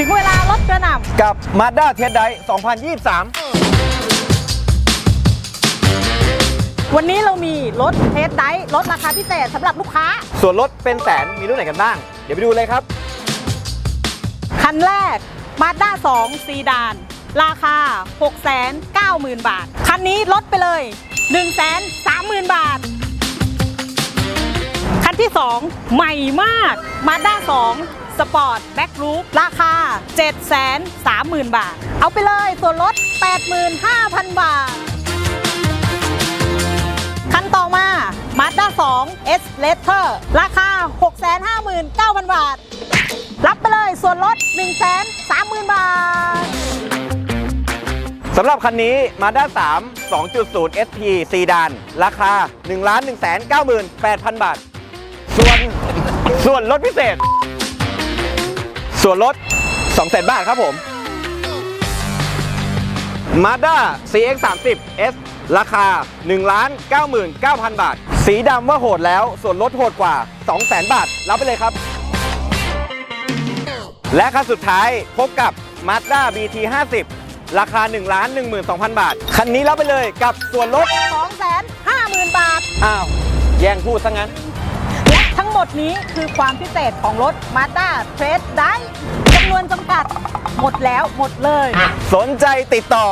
ถึงเวลาลดกระหน่กับ Mazda t e s t Drive 2023ำวันนี้เรามีรถเทสไดท์ลดราคาพิเศษสำหรับลูกค้า ส่วนลดเป็นแสนมีรุ่นไหนกันบ้าง เดี๋ยวไปดูเลยครับ คันแรก Mazda 2ซีดาน ราคา 690,000 บาท คันนี้ลดไปเลย 130,000 บาท คันที่ 2 ใหม่มาก Mazda 2สปอร์ตแบ็กรูปราคา 730,000 บาท เอาไปเลยส่วนลด 85,000 บาท คันต่อมา Mazda 2 S Letter ราคา 659,000 บาท รับไปเลยส่วนลด 130,000 บาทสำหรับคันนี้ Mazda 3 2.0 SP ซีดาน ราคา 1 1 9 8 0 0 0 บาท ส่วนส่วนลดพิเศษ ส่วนลด 200,000บาทครับผม Mazda CX 30 S ราคา 1 9 9 0 0 0 บาท สีดำว่าโหดแล้ว ส่วนลดโหดกว่า 200,000บาท รับไปเลยครับ และคันสุดท้ายพบกับ Mazda BT 50ราคา 1 1 2 0 0 0 บาท คันนี้รับไปเลยกับส่วนลด 250,000 บาท อ้าว แย่งพูดซะงั้น และทั้งหมดนี้คือความพิเศษของรถ Mazda Trace ได้ จำนวนจำกัด หมดแล้วหมดเลย สนใจติดต่อ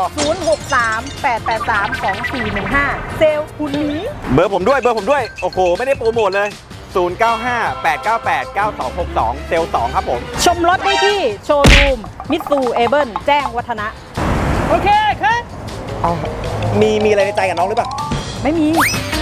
063-883-2415 เซลล์คุณนี้ เบอร์ผมด้วยเบอร์ผมด้วย โอ้โห ไม่ได้โปรโมทเลย 095 898 9262 เซลล์2ครับผม ชมรถได้ที่โชว์รูม มิตซูเอเบิลแจ้งวัฒนะ โอเคครับ มีมีอะไรในใจกับน้องหรือเปล่า ไม่มีอ